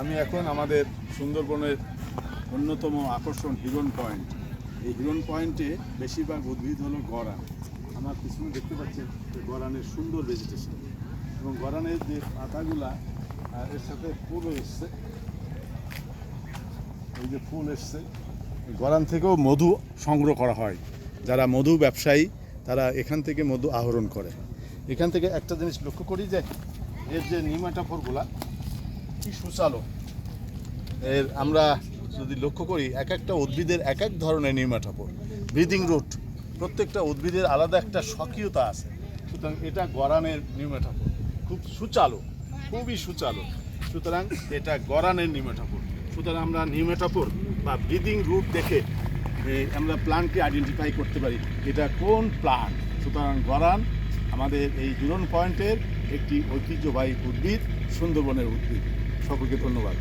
আমি এখন আমাদের সুন্দরবনের অন্যতম আকর্ষণ হিরন পয়েন্ট। এই হিরন পয়েন্টে বেশিরভাগ উদ্ভিদ হলো গরান। আমার পিছনে দেখতে পাচ্ছেন যে গরানের সুন্দর ভেজিটেশন এবং গরানের যে পাতাগুলা এর সাথে ফুলও এসছে। এই যে ফুল এসছে। গরান থেকেও মধু সংগ্রহ করা হয়। যারা মধু ব্যবসায়ী, তারা এখান থেকে মধু আহরণ করে। এখান থেকে একটা জিনিস লক্ষ্য করি যে, এর যে নিমাটাফোরগুলা কি সুচালো। এর আমরা যদি লক্ষ্য করি, এক একটা উদ্ভিদের এক এক ধরনের নির্মাঠাপড় ব্রিদিং রুট, প্রত্যেকটা উদ্ভিদের আলাদা একটা স্বকীয়তা আছে। সুতরাং এটা গরানের নির্মাঠাপড় খুব সুচালো, খুবই সুচালো। সুতরাং এটা গরানের নির্মাঠাপড় সুতরাং আমরা নির্মাঠাপড় বা ব্রিদিং রুট দেখে আমরা প্লান্টকে আইডেন্টিফাই করতে পারি, এটা কোন প্লান্ট সুতরাং গরান আমাদের এই হিরন পয়েন্টের একটি ঐতিহ্যবাহী উদ্ভিদ, সুন্দরবনের উদ্ভিদ। সকলকে ধন্যবাদ